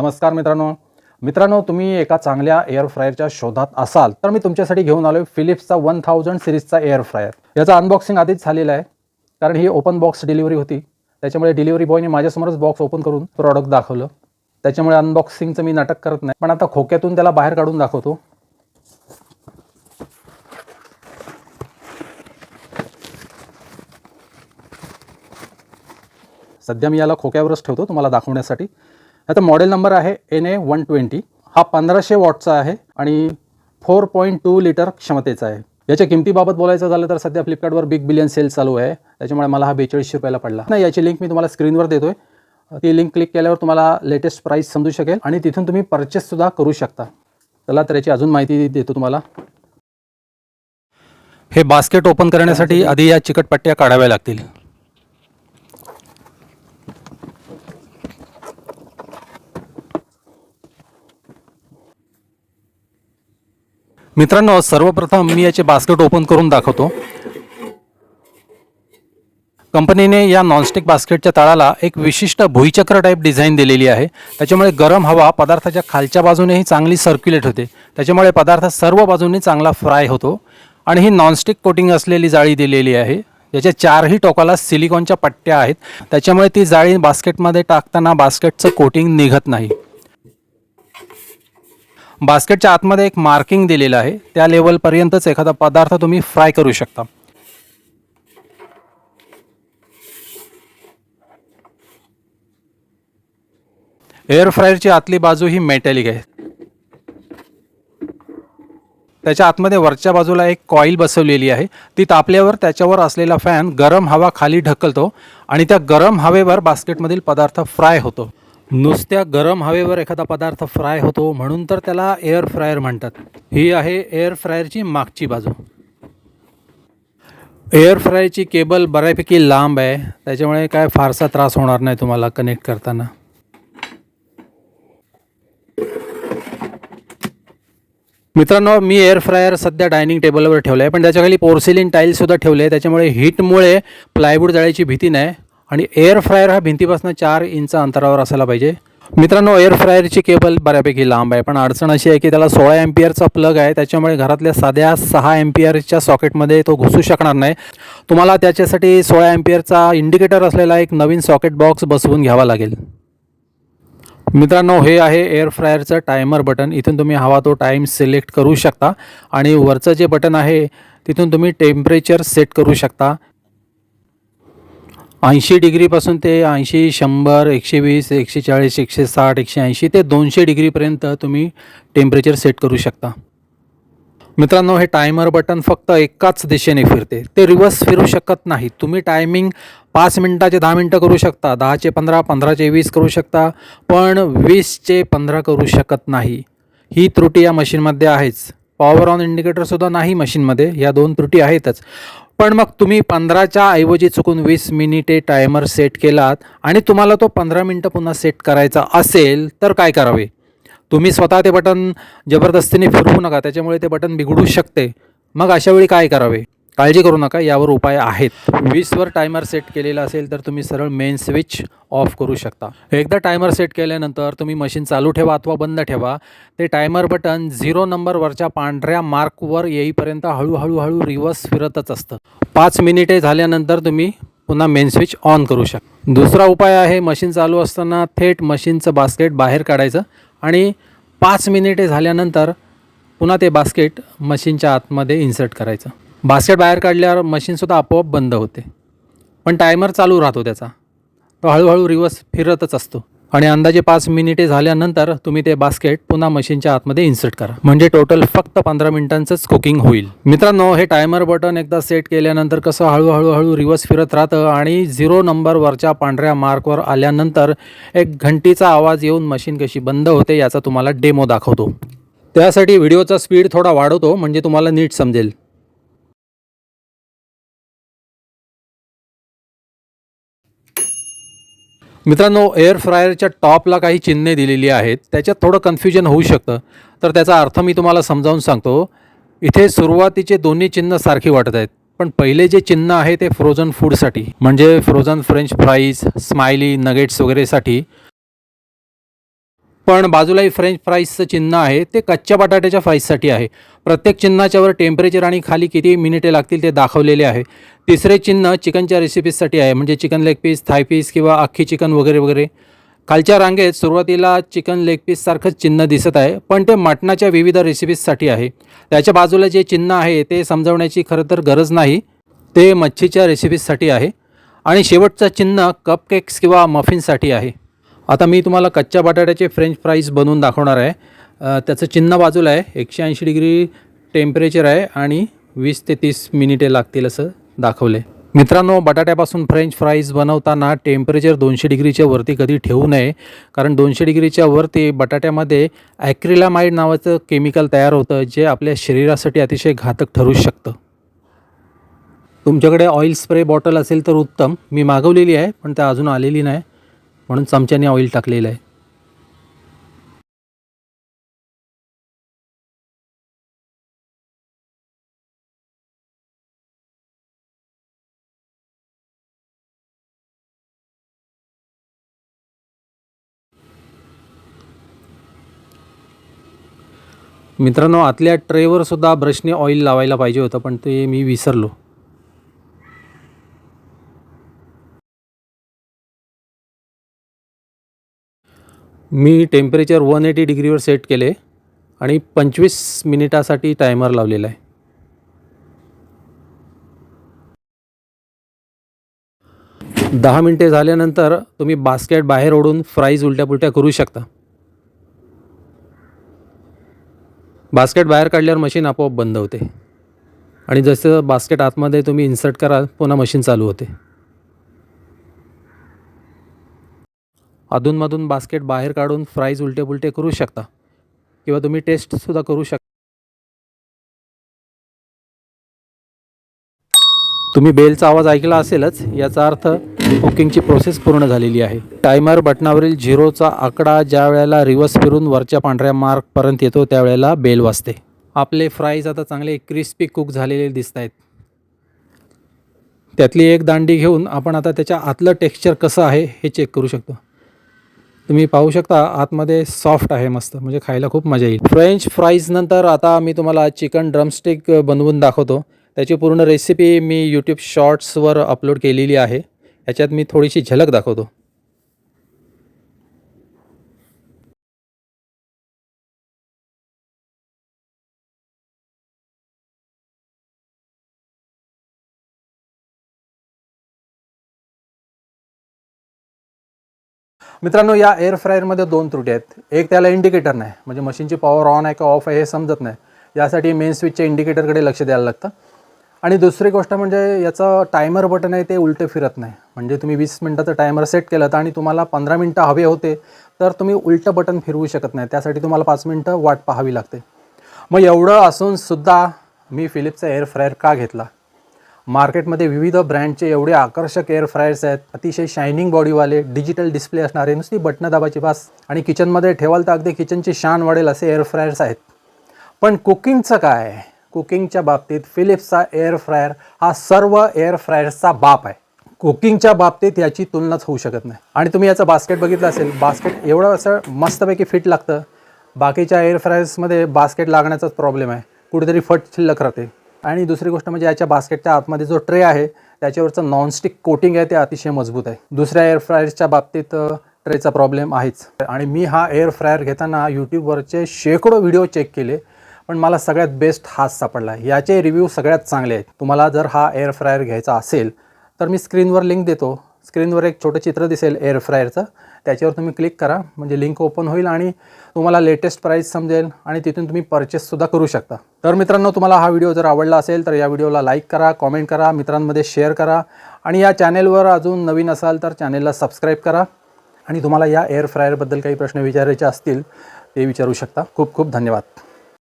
नमस्कार मित्रांनो. मित्रांनो तुम्ही एका चांगल्या एअर फ्रायरच्या शोधात असाल तर मी तुमच्यासाठी घेऊन आलो फिलिप्सचा वन थाउजंड सिरीजचा एअर फ्रायर याचा अनबॉक्सिंग आधीच झालेला आहे कारण ही ओपन बॉक्स डिलिव्हरी होती. त्याच्यामुळे डिलिव्हरी बॉयने माझ्यासमोरच बॉक्स ओपन करून प्रॉडक्ट दाखवलं. त्याच्यामुळे अनबॉक्सिंगचं मी नाटक करत नाही. पण आता खोक्यातून त्याला बाहेर काढून दाखवतो. सध्या मी याला खोक्यावरच ठेवतो तुम्हाला दाखवण्यासाठी. आता मॉडेल नंबर आहे एन ए वन ट्वेंटी हा पंधराशे वॉटचा आहे आणि फोर पॉईंट टू लिटर क्षमतेचा आहे. याच्या किमतीबाबत बोलायचं झालं तर सध्या फ्लिपकार्टवर बिग बिलियन सेल चालू आहे. त्याच्यामुळे मला हा बेचाळीसशे रुपयाला पडला. नाही याची लिंक मी तुम्हाला स्क्रीनवर देतोय. ती लिंक क्लिक केल्यावर तुम्हाला लेटेस्ट प्राईस समजू शकेल आणि तिथून तुम्ही परचेससुद्धा करू शकता. चला तर याची अजून माहिती देतो तुम्हाला. हे बास्केट ओपन करण्यासाठी आधी या चिकटपट्ट्या काढाव्या लागतील. मित्रांनो सर्वप्रथम मी याचे बास्केट ओपन करून दाखवतो. कंपनीने या नॉनस्टिक बास्केटच्या तळाला एक विशिष्ट भुईचक्र टाईप डिझाईन दिलेली आहे. त्याच्यामुळे गरम हवा पदार्थाच्या खालच्या बाजूनेही चांगली सर्क्युलेट होते. त्याच्यामुळे पदार्थ सर्व बाजूंनी चांगला फ्राय होतो. आणि ही नॉनस्टिक कोटिंग असलेली जाळी दिलेली आहे. याच्या चारही टोकाला सिलिकॉनच्या पट्ट्या आहेत. त्याच्यामुळे ती जाळी बास्केटमध्ये टाकताना बास्केटचं कोटिंग निघत नाही. बास्केटच्या आतमध्ये एक मार्किंग दिलेलं आहे. त्या लेवलपर्यंतच एखादा पदार्थ तुम्ही फ्राय करू शकता. एअर फ्रायरची आतली बाजू ही मेटॅलिक आहे. त्याच्या आतमध्ये वरच्या बाजूला एक कॉईल बसवलेली आहे. ती तापल्यावर त्याच्यावर असलेला फॅन गरम हवा खाली ढकलतो आणि त्या गरम हवेवर बास्केटमधील पदार्थ फ्राय होतो. नुसत्या गरम हवेवर एखादा पदार्थ फ्राय होतो म्हणून तर त्याला एअर फ्रायर म्हणतात. ही आहे एअर फ्रायरची मागची बाजू. एअर फ्रायरची केबल बऱ्यापैकी लांब आहे. त्याच्यामुळे काय फारसा त्रास होणार नाही तुम्हाला कनेक्ट करताना. मित्रांनो मी एअर फ्रायर सध्या डायनिंग टेबलवर ठेवलं आहे पण त्याच्याखाली पोर्सिलिन टाईलसुद्धा ठेवले आहे त्याच्यामुळे हीटमुळे प्लायवूड जाळ्याची भीती नाही. आणि एअर फ्रायर हा भिंतीपासून चार इंच अंतरावर असायला पाहिजे. मित्रांनो एअर फ्रायरची केबल बऱ्यापैकी लांब आहे पण अडचण अशी आहे की त्याला सोळा एम्पियरचा प्लग आहे त्याच्यामुळे घरातल्या साध्या सहा एम्पियरच्या सॉकेटमध्ये तो घुसू शकणार नाही. तुम्हाला त्याच्यासाठी सोळा एम्पियरचा इंडिकेटर असलेला एक नवीन सॉकेट बॉक्स बसवून घ्यावा लागेल. मित्रांनो हे आहे एअर फ्रायरचं टायमर बटन इथून तुम्ही हवा तो टाईम सिलेक्ट करू शकता आणि वरचं जे बटन आहे तिथून तुम्ही टेम्परेचर सेट करू शकता. ऐंशी डिग्रीपासून ते ऐंशी शंभर एकशे वीस एकशे चाळीस एकशे साठ एकशे ऐंशी ते दोनशे डिग्रीपर्यंत तुम्ही टेम्परेचर सेट करू शकता. मित्रांनो हे टायमर बटन फक्त एकाच दिशेने फिरते. ते रिवर्स फिरू शकत नाही तुम्ही टायमिंग पाच मिनटाचे दहा मिनटं करू शकता दहाचे पंधरा पंधराचे वीस करू शकता पण वीसचे पंधरा करू शकत नाही. ही त्रुटी या मशीनमध्ये आहेच. पॉवर ऑन इंडिकेटरसुद्धा नाही मशीनमध्ये. या दोन त्रुटी आहेतच. पण मग तुम्ही पंधराच्या ऐवजी चुकून वीस मिनिटे टायमर सेट केलात आणि तुम्हाला तो पंधरा मिनटं पुन्हा सेट करायचा असेल तर काय करावे? तुम्ही स्वतः ते बटन जबरदस्तीने फिरवू नका त्याच्यामुळे ते बटन बिघडू शकते. मग अशावेळी काय करावे? काळजी करू नका यावर उपाय आहेत. वीसवर टायमर सेट केलेला असेल तर तुम्ही सरळ मेन स्विच ऑफ करू शकता. एकदा टायमर सेट केल्यानंतर तुम्ही मशीन चालू ठेवा अथवा बंद ठेवा. ते टायमर बटन झिरो नंबरवरच्या पांढऱ्या मार्कवर येईपर्यंत हळूहळू हळू रिवर्स फिरतच असतं. पाच मिनिटे झाल्यानंतर तुम्ही पुन्हा मेन स्विच ऑन करू शकता दुसरा उपाय आहे मशीन चालू असताना थेट मशीनचं बास्केट बाहेर काढायचं आणि पाच मिनिटे झाल्यानंतर पुन्हा ते बास्केट मशीनच्या आतमध्ये इन्सर्ट करायचं. बास्केट बाहेर काढल्यावर मशीनसुद्धा आपोआप बंद होते. पण टायमर चालू राहतो त्याचा. तो हळूहळू रिवर्स फिरतच असतो. आणि अंदाजे पाच मिनिटे झाल्यानंतर तुम्ही ते बास्केट पुन्हा मशीनच्या आतमध्ये इन्सर्ट करा. म्हणजे टोटल फक्त पंधरा मिनिटांचंच कुकिंग होईल. मित्रांनो हे टायमर बटन एकदा सेट केल्यानंतर कसं हळूहळू हळू रिवर्स फिरत राहतं आणि झिरो नंबरवरच्या पांढऱ्या मार्कवर आल्यानंतर एक घंटीचा आवाज येऊन मशीन कशी बंद होते याचा तुम्हाला डेमो दाखवतो. त्यासाठी व्हिडिओचा स्पीड थोडा वाढवतो म्हणजे तुम्हाला नीट समजेल. मित्रांनो एअर फ्रायरच्या टॉपला काही चिन्हे दिलेली आहेत. त्याच्यात थोडं कन्फ्युजन होऊ शकतं. तर त्याचा अर्थ मी तुम्हाला समजावून सांगतो. इथे सुरुवातीचे दोन्ही चिन्ह सारखी वाटत आहेत. पण पहिले जे चिन्ह आहे ते फ्रोझन फूडसाठी म्हणजे frozen French fries smiley nuggets वगैरेसाठी पण बाजूलाही फ्रेंच फ्राईजचं चिन्ह आहे ते कच्च्या बटाट्याच्या फ्राईजसाठी आहे. प्रत्येक चिन्हाच्यावर टेम्परेचर आणि खाली किती मिनिटे लागतील ते दाखवलेले आहे. तिसरे चिन्ह चिकनच्या रेसिपीजसाठी आहे म्हणजे chicken leg piece thigh piece किंवा अख्खी चिकन वगैरे वगैरे. खालच्या रांगेत सुरुवातीला चिकन लेग पीससारखंच चिन्ह दिसत आहे पण ते मटणाच्या विविध रेसिपीजसाठी आहे. त्याच्या बाजूला जे चिन्ह आहे ते समजवण्याची खरं तर गरज नाही. ते मच्छीच्या रेसिपीजसाठी आहे. आणि शेवटचं चिन्ह कपकेक्स किंवा मफिनसाठी आहे. आता मी तुम्हाला कच्च्या बटाट्याचे फ्रेंच फ्राईज बनवून दाखवणार आहे. त्याचं चिन्ह बाजूला आहे. एकशे ऐंशी डिग्री टेम्परेचर आहे आणि वीस ते तीस मिनिटे लागतील असं दाखवलं. आहे मित्रांनो बटाट्यापासून फ्रेंच फ्राईज बनवताना टेम्परेचर दोनशे डिग्रीच्या वरती कधी ठेवू नये. कारण दोनशे डिग्रीच्या वरती बटाट्यामध्ये ॲक्रिलामाइड नावाचं केमिकल तयार होतं जे आपल्या शरीरासाठी अतिशय घातक ठरू शकतं. तुमच्याकडे ऑइल स्प्रे बॉटल असेल तर उत्तम. मी मागवलेली आहे पण त्या अजून आलेली नाही. म्हणून चमच्याने ऑइल टाकलेलं आहे. मित्रांनो आतल्या ट्रेवर सुद्धा ब्रशने ऑइल लावायला पाहिजे होतं पण ते मी विसरलो. मी टेम्परेचर वन एटी डिग्रीवर सेट केले आणि पंचवीस मिनिटासाठी टायमर लावलेला आहे. दहा मिनटे झाल्यानंतर तुम्ही बास्केट बाहेर ओढून फ्राईज उलट्यापुलट्या करू शकता. बास्केट बाहेर काढल्यावर मशीन आपोआप बंद होते. आणि जसं बास्केट आतमध्ये तुम्ही इन्सर्ट कराल पुन्हा मशीन चालू होते. अधूनमधून बास्केट बाहेर काढून फ्राईज उलटे पुलटे करू शकता. किंवा तुम्ही टेस्टसुद्धा करू शकता तुम्ही बेलचा आवाज ऐकला असेलच याचा अर्थ कुकिंगची प्रोसेस पूर्ण झालेली आहे. टायमर बटनावरील झिरोचा आकडा ज्या वेळेला रिव्हर्स फिरून वरच्या पांढऱ्या मार्कपर्यंत येतो त्यावेळेला बेल वाजते. आपले फ्राईज आता चांगले क्रिस्पी कुक झालेले दिसत आहेत त्यातली एक दांडी घेऊन आपण आता त्याच्या आतलं टेक्स्चर कसं आहे हे चेक करू शकतो. तुम्ही पाहू शकता आतमध्ये सॉफ्ट आहे मस्त म्हणजे खायला खूप मजा येईल. फ्रेंच फ्राईज नंतर आता मी तुम्हाला चिकन ड्रमस्टिक बनवून दाखवतो. त्याची पूर्ण रेसिपी मी यूट्यूब शॉर्ट्सवर अपलोड केलेली आहे. याच्यात मी थोडीशी झलक दाखवतो. मित्रांनो या एअर फ्रायरमध्ये दोन त्रुटी आहेत. एक त्याला इंडिकेटर नाही म्हणजे मशीनची पॉवर ऑन आहे का ऑफ आहे हे समजत नाही. यासाठी मेन स्विचच्या इंडिकेटरकडे लक्ष द्यायला लागतं. आणि दुसरी गोष्ट म्हणजे याचं टायमर बटन आहे ते उलटे फिरत नाही. म्हणजे तुम्ही वीस मिनटाचं टायमर सेट केलं तर आणि तुम्हाला पंधरा मिनटं हवे होते तर तुम्ही उलटं बटन फिरवू शकत नाही. त्यासाठी तुम्हाला पाच मिनटं वाट पाहावी लागते. मग एवढं असूनसुद्धा मी फिलिप्सचा एअर फ्रायर का घेतला? मार्केटमध्ये विविध ब्रँडचे एवढे आकर्षक एअर फ्रायर्स आहेत अतिशय शायनिंग बॉडीवाले डिजिटल डिस्प्ले असणारे नुसती बटणं दाबाची बास आणि किचनमध्ये ठेवाल तर अगदी किचनची शान वाढेल असे एअर फ्रायर्स आहेत. पण कुकिंगचं काय? कुकिंगच्या बाबतीत फिलिप्सचा एअर फ्रायर हा सर्व एअर फ्रायर्सचा बाप आहे. कुकिंगच्या बाबतीत याची तुलनाच होऊ शकत नाही. आणि तुम्ही याचं बास्केट बघितलं असेल बास्केट एवढं असं मस्तपैकी फिट लागतं. बाकीच्या एअर फ्रायर्समध्ये बास्केट लागण्याचाच प्रॉब्लेम आहे. कुठेतरी फट शिल्लक राहते. आणि दुसरी गोष्ट म्हणजे याच्या बास्केटच्या आतमध्ये जो ट्रे आहे त्याच्यावरचं नॉनस्टिक कोटिंग आहे ते अतिशय मजबूत आहे. दुसऱ्या एअर फ्रायर्सच्या बाबतीत ट्रेचा प्रॉब्लेम आहेच. आणि मी हा एअर फ्रायर घेताना यूट्यूबवरचे शेकडो व्हिडिओ चेक केले पण मला सगळ्यात बेस्ट हाच सापडला. याचे रिव्ह्यू सगळ्यात चांगले आहेत. तुम्हाला जर हा एअर फ्रायर घ्यायचा असेल तर मी स्क्रीनवर लिंक देतो. स्क्रीनवर एक छोटं चित्र दिसेल एअर फ्रायरचं त्याच्यावर तुम्ही क्लिक करा. म्हणजे लिंक ओपन होईल आणि तुम्हाला लेटेस्ट प्राईस समजेल आणि तिथून तुम्ही परचेससुद्धा करू शकता. तर मित्रांनो तुम्हाला हा व्हिडिओ जर आवडला असेल तर या व्हिडिओला लाईक करा कॉमेंट करा मित्रांमध्ये शेअर करा आणि या चॅनेलवर अजून नवीन असाल तर चॅनेलला सबस्क्राईब करा. आणि तुम्हाला या एअर फ्रायरबद्दल काही प्रश्न विचारायचे असतील ते विचारू शकता. खूप खूप धन्यवाद.